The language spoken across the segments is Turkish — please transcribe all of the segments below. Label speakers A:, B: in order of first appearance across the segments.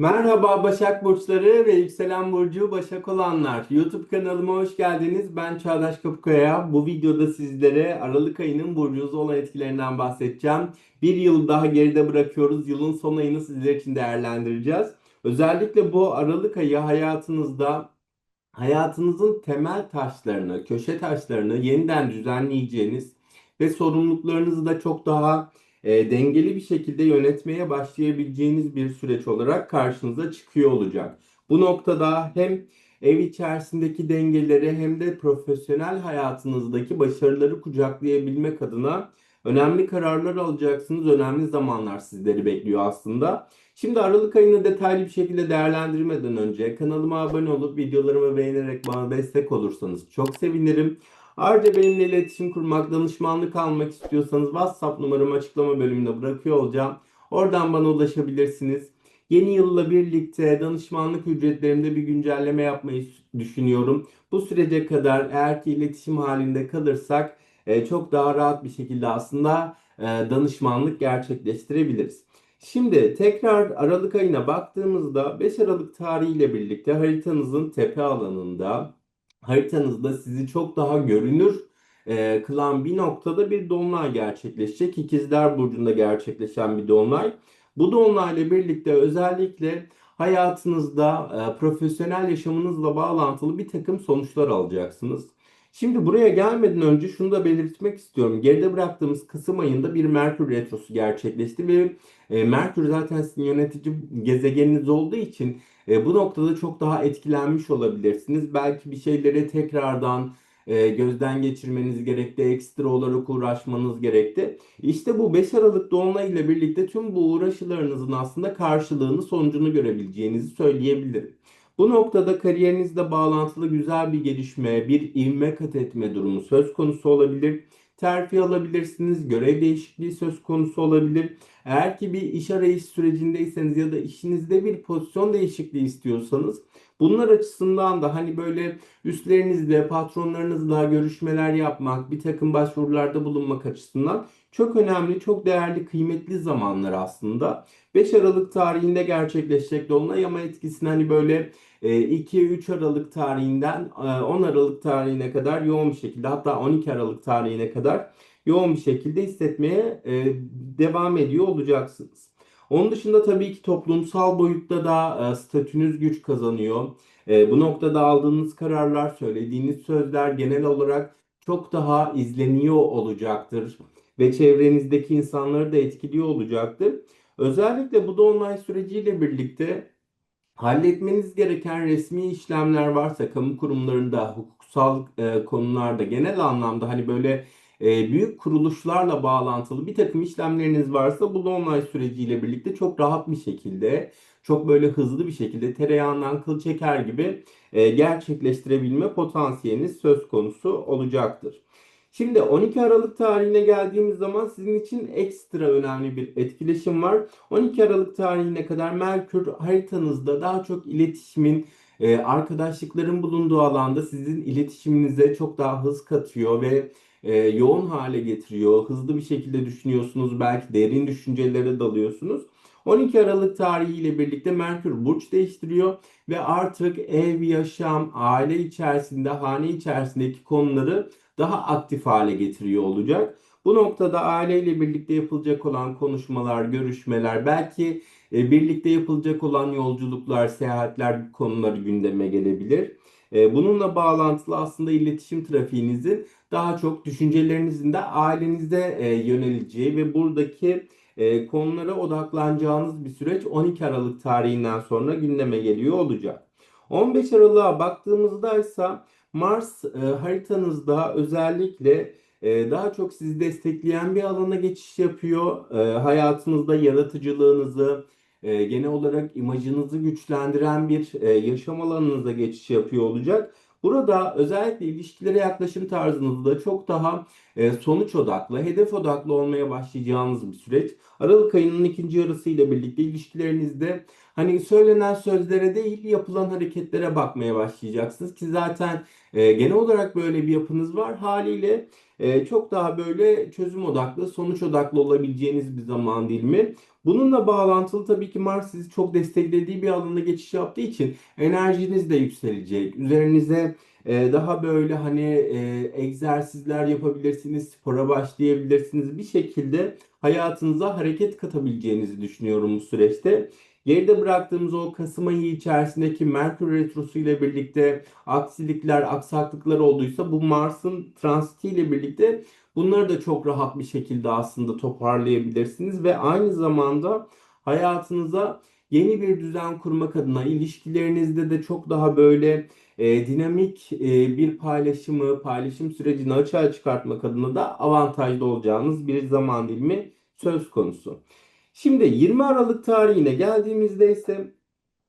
A: Merhaba Başak Burçları ve Yükselen Burcu Başak olanlar. YouTube kanalıma hoş geldiniz. Ben Çağdaş Kapıkaya. Bu videoda sizlere Aralık ayının burcunuz olan etkilerinden bahsedeceğim. Bir yıl daha geride bırakıyoruz. Yılın son ayını sizler için değerlendireceğiz. Özellikle bu Aralık ayı hayatınızda hayatınızın temel taşlarını, köşe taşlarını yeniden düzenleyeceğiniz ve sorumluluklarınızı da çok daha e, dengeli bir şekilde yönetmeye başlayabileceğiniz bir süreç olarak karşınıza çıkıyor olacak. Bu noktada hem ev içerisindeki dengeleri hem de profesyonel hayatınızdaki başarıları kucaklayabilmek adına önemli kararlar alacaksınız. Önemli zamanlar sizleri bekliyor aslında. Şimdi Aralık ayını detaylı bir şekilde değerlendirmeden önce kanalıma abone olup videolarımı beğenerek bana destek olursanız çok sevinirim. Ayrıca benimle iletişim kurmak, danışmanlık almak istiyorsanız WhatsApp numaramı açıklama bölümünde bırakıyor olacağım. Oradan bana ulaşabilirsiniz. Yeni yılla birlikte danışmanlık ücretlerimde bir güncelleme yapmayı düşünüyorum. Bu sürece kadar eğer ki iletişim halinde kalırsak e, çok daha rahat bir şekilde aslında e, danışmanlık gerçekleştirebiliriz. Şimdi tekrar Aralık ayına baktığımızda 5 Aralık tarihiyle birlikte haritanızın tepe alanında haritanızda sizi çok daha görünür e, kılan bir noktada bir dolunay gerçekleşecek. İkizler Burcu'nda gerçekleşen bir dolunay. Bu dolunayla birlikte özellikle hayatınızda e, profesyonel yaşamınızla bağlantılı bir takım sonuçlar alacaksınız. Şimdi buraya gelmeden önce şunu da belirtmek istiyorum. Geride bıraktığımız Kasım ayında bir Merkür Retrosu gerçekleşti ve e, Merkür zaten sizin yönetici gezegeniniz olduğu için e, bu noktada çok daha etkilenmiş olabilirsiniz. Belki bir şeyleri tekrardan e, gözden geçirmeniz gerekti, ekstra olarak uğraşmanız gerekti. İşte bu 5 Aralık Dolunay ile birlikte tüm bu uğraşılarınızın aslında karşılığını, sonucunu görebileceğinizi söyleyebilirim. Bu noktada kariyerinizle bağlantılı güzel bir gelişme, bir ivme kat etme durumu söz konusu olabilir. Terfi alabilirsiniz, görev değişikliği söz konusu olabilir. Eğer ki bir iş arayış sürecindeyseniz ya da işinizde bir pozisyon değişikliği istiyorsanız bunlar açısından da hani böyle üstlerinizle, patronlarınızla görüşmeler yapmak, bir takım başvurularda bulunmak açısından çok önemli, çok değerli, kıymetli zamanlar aslında. 5 Aralık tarihinde gerçekleşecek Dolunay ama etkisini hani böyle 2-3 Aralık tarihinden 10 Aralık tarihine kadar yoğun bir şekilde hatta 12 Aralık tarihine kadar yoğun bir şekilde hissetmeye devam ediyor olacaksınız. Onun dışında tabii ki toplumsal boyutta da statünüz güç kazanıyor. Bu noktada aldığınız kararlar, söylediğiniz sözler genel olarak çok daha izleniyor olacaktır ve çevrenizdeki insanları da etkiliyor olacaktır. Özellikle bu dolunay süreciyle birlikte halletmeniz gereken resmi işlemler varsa kamu kurumlarında, hukuksal e, konularda genel anlamda hani böyle e, büyük kuruluşlarla bağlantılı bir takım işlemleriniz varsa bu dolunay süreciyle birlikte çok rahat bir şekilde, çok böyle hızlı bir şekilde tereyağından kıl çeker gibi e, gerçekleştirebilme potansiyeliniz söz konusu olacaktır. Şimdi 12 Aralık tarihine geldiğimiz zaman sizin için ekstra önemli bir etkileşim var. 12 Aralık tarihine kadar Merkür haritanızda daha çok iletişimin, e, arkadaşlıkların bulunduğu alanda sizin iletişiminize çok daha hız katıyor ve e, yoğun hale getiriyor. Hızlı bir şekilde düşünüyorsunuz, belki derin düşüncelere dalıyorsunuz. 12 Aralık tarihiyle birlikte Merkür burç değiştiriyor ve artık ev, yaşam, aile içerisinde, hane içerisindeki konuları daha aktif hale getiriyor olacak. Bu noktada aileyle birlikte yapılacak olan konuşmalar, görüşmeler, belki e, birlikte yapılacak olan yolculuklar, seyahatler konuları gündeme gelebilir. E, bununla bağlantılı aslında iletişim trafiğinizin daha çok düşüncelerinizin de ailenizde e, yöneleceği ve buradaki konulara odaklanacağınız bir süreç 12 Aralık tarihinden sonra gündeme geliyor olacak. 15 Aralık'a baktığımızda ise Mars e, haritanızda özellikle e, daha çok sizi destekleyen bir alana geçiş yapıyor. E, hayatınızda yaratıcılığınızı, e, genel olarak imajınızı güçlendiren bir e, yaşam alanınıza geçiş yapıyor olacak. Burada özellikle ilişkilere yaklaşım tarzınızda çok daha e, sonuç odaklı, hedef odaklı olmaya başlayacağınız bir süreç. Aralık ayının ikinci yarısı ile birlikte ilişkilerinizde Hani söylenen sözlere değil yapılan hareketlere bakmaya başlayacaksınız ki zaten e, genel olarak böyle bir yapınız var. Haliyle e, çok daha böyle çözüm odaklı, sonuç odaklı olabileceğiniz bir zaman dilimi. Bununla bağlantılı tabii ki Mars sizi çok desteklediği bir alana geçiş yaptığı için enerjiniz de yükselecek. Üzerinize e, daha böyle hani e, egzersizler yapabilirsiniz, spora başlayabilirsiniz. Bir şekilde hayatınıza hareket katabileceğinizi düşünüyorum bu süreçte. Geride bıraktığımız o Kasım ayı içerisindeki Merkür Retrosu ile birlikte aksilikler, aksaklıklar olduysa bu Mars'ın transiti ile birlikte bunları da çok rahat bir şekilde aslında toparlayabilirsiniz ve aynı zamanda hayatınıza yeni bir düzen kurmak adına ilişkilerinizde de çok daha böyle e, dinamik e, bir paylaşımı, paylaşım sürecini açığa çıkartmak adına da avantajlı olacağınız bir zaman dilimi söz konusu. Şimdi 20 Aralık tarihine geldiğimizde ise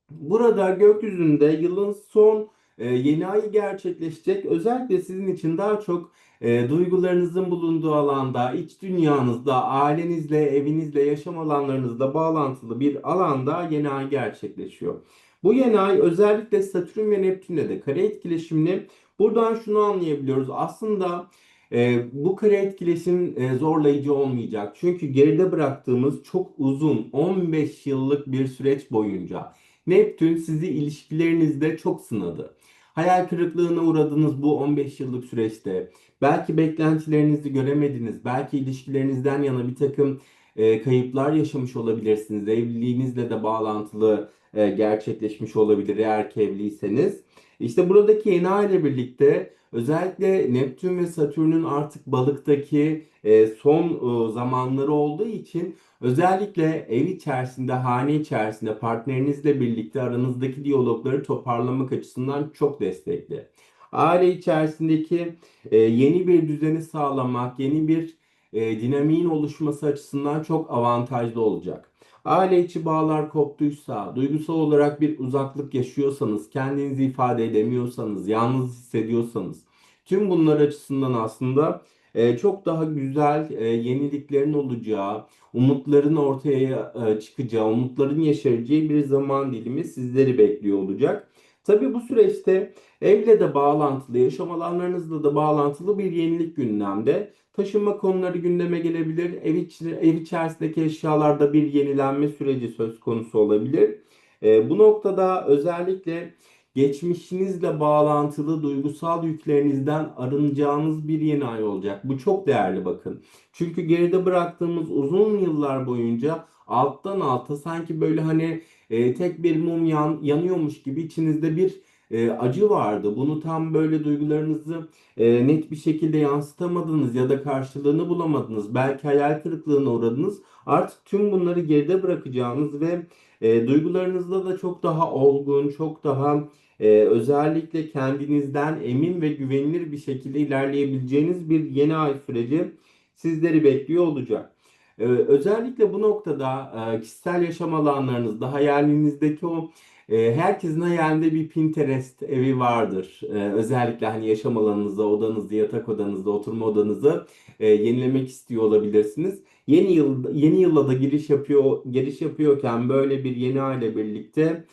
A: burada gökyüzünde yılın son e, yeni ayı gerçekleşecek. Özellikle sizin için daha çok e, duygularınızın bulunduğu alanda, iç dünyanızda, ailenizle, evinizle, yaşam alanlarınızla bağlantılı bir alanda yeni ay gerçekleşiyor. Bu yeni ay özellikle Satürn ve Neptün'le de kare etkileşimli. Buradan şunu anlayabiliyoruz. Aslında e, bu kare etkileşim e, zorlayıcı olmayacak. Çünkü geride bıraktığımız çok uzun 15 yıllık bir süreç boyunca Neptün sizi ilişkilerinizde çok sınadı. Hayal kırıklığına uğradınız bu 15 yıllık süreçte. Belki beklentilerinizi göremediniz. Belki ilişkilerinizden yana bir takım e, kayıplar yaşamış olabilirsiniz. Evliliğinizle de bağlantılı e, gerçekleşmiş olabilir eğer ki evliyseniz. İşte buradaki yeni ay ile birlikte özellikle Neptün ve Satürn'ün artık balıktaki e, son zamanları olduğu için özellikle ev içerisinde, hane içerisinde partnerinizle birlikte aranızdaki diyalogları toparlamak açısından çok destekli. Aile içerisindeki yeni bir düzeni sağlamak, yeni bir e, dinamiğin oluşması açısından çok avantajlı olacak. Aile içi bağlar koptuysa, duygusal olarak bir uzaklık yaşıyorsanız, kendinizi ifade edemiyorsanız, yalnız hissediyorsanız, tüm bunlar açısından aslında e, çok daha güzel e, yeniliklerin olacağı, umutların ortaya e, çıkacağı, umutların yeşereceği bir zaman dilimi sizleri bekliyor olacak. Tabii bu süreçte evle de bağlantılı, yaşam alanlarınızla da bağlantılı bir yenilik gündemde. Taşınma konuları gündeme gelebilir. Ev, iç, ev içerisindeki eşyalarda bir yenilenme süreci söz konusu olabilir. E, bu noktada özellikle geçmişinizle bağlantılı duygusal yüklerinizden arınacağınız bir yeni ay olacak. Bu çok değerli bakın. Çünkü geride bıraktığımız uzun yıllar boyunca alttan alta sanki böyle hani e, tek bir mum yan, yanıyormuş gibi içinizde bir e, acı vardı. Bunu tam böyle duygularınızı e, net bir şekilde yansıtamadınız ya da karşılığını bulamadınız. Belki hayal kırıklığına uğradınız. Artık tüm bunları geride bırakacağınız ve e, duygularınızda da çok daha olgun, çok daha e, özellikle kendinizden emin ve güvenilir bir şekilde ilerleyebileceğiniz bir yeni ay süreci sizleri bekliyor olacak. Ee, özellikle bu noktada e, kişisel yaşam alanlarınızda hayalinizdeki o e, herkesin hayalinde bir Pinterest evi vardır. E, özellikle hani yaşam alanınızda, odanızda, yatak odanızda, oturma odanızı e, yenilemek istiyor olabilirsiniz. Yeni yıl yeni yıla da giriş yapıyor giriş yapıyorken böyle bir yeni aile birlikte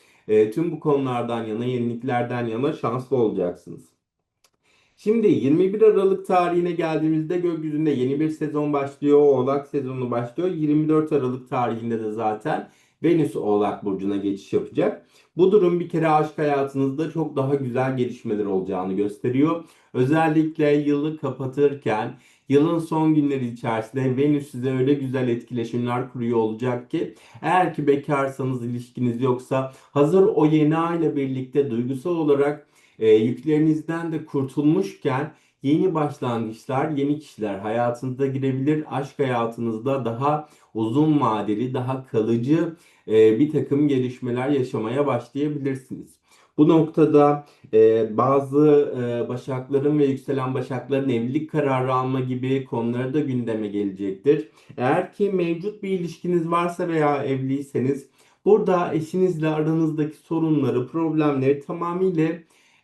A: tüm bu konulardan yana, yeniliklerden yana şanslı olacaksınız. Şimdi 21 Aralık tarihine geldiğimizde gökyüzünde yeni bir sezon başlıyor. Oğlak sezonu başlıyor. 24 Aralık tarihinde de zaten Venüs Oğlak Burcu'na geçiş yapacak. Bu durum bir kere aşk hayatınızda çok daha güzel gelişmeler olacağını gösteriyor. Özellikle yılı kapatırken yılın son günleri içerisinde Venüs size öyle güzel etkileşimler kuruyor olacak ki eğer ki bekarsanız ilişkiniz yoksa hazır o yeni ay ile birlikte duygusal olarak e, yüklerinizden de kurtulmuşken yeni başlangıçlar, yeni kişiler hayatınıza girebilir. Aşk hayatınızda daha uzun vadeli, daha kalıcı e, bir takım gelişmeler yaşamaya başlayabilirsiniz. Bu noktada e, bazı e, başakların ve yükselen başakların evlilik kararı alma gibi konuları da gündeme gelecektir. Eğer ki mevcut bir ilişkiniz varsa veya evliyseniz burada eşinizle aranızdaki sorunları, problemleri tamamıyla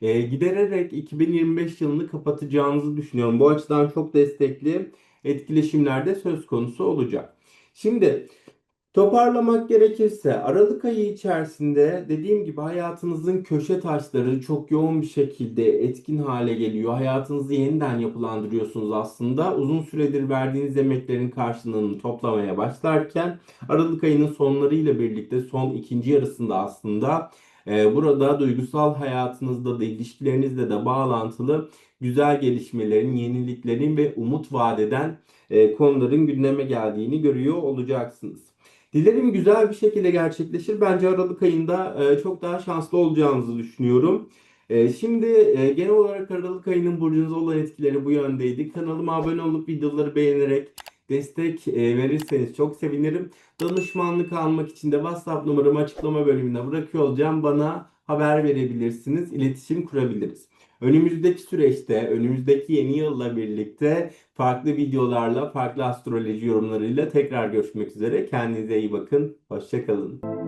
A: e, gidererek 2025 yılını kapatacağınızı düşünüyorum. Bu açıdan çok destekli etkileşimlerde söz konusu olacak. Şimdi Toparlamak gerekirse Aralık ayı içerisinde dediğim gibi hayatınızın köşe taşları çok yoğun bir şekilde etkin hale geliyor. Hayatınızı yeniden yapılandırıyorsunuz aslında. Uzun süredir verdiğiniz emeklerin karşılığını toplamaya başlarken Aralık ayının sonlarıyla birlikte son ikinci yarısında aslında e, burada duygusal hayatınızda da ilişkilerinizle de bağlantılı güzel gelişmelerin, yeniliklerin ve umut vadeden e, konuların gündeme geldiğini görüyor olacaksınız. Dilerim güzel bir şekilde gerçekleşir. Bence Aralık ayında e, çok daha şanslı olacağınızı düşünüyorum. E, şimdi genel olarak Aralık ayının burcunuza olan etkileri bu yöndeydi. Kanalıma abone olup videoları beğenerek destek e, verirseniz çok sevinirim. Danışmanlık almak için de WhatsApp numaramı açıklama bölümüne bırakıyor olacağım. Bana haber verebilirsiniz, iletişim kurabiliriz. Önümüzdeki süreçte, önümüzdeki yeni yılla birlikte farklı videolarla, farklı astroloji yorumlarıyla tekrar görüşmek üzere. Kendinize iyi bakın. Hoşça kalın.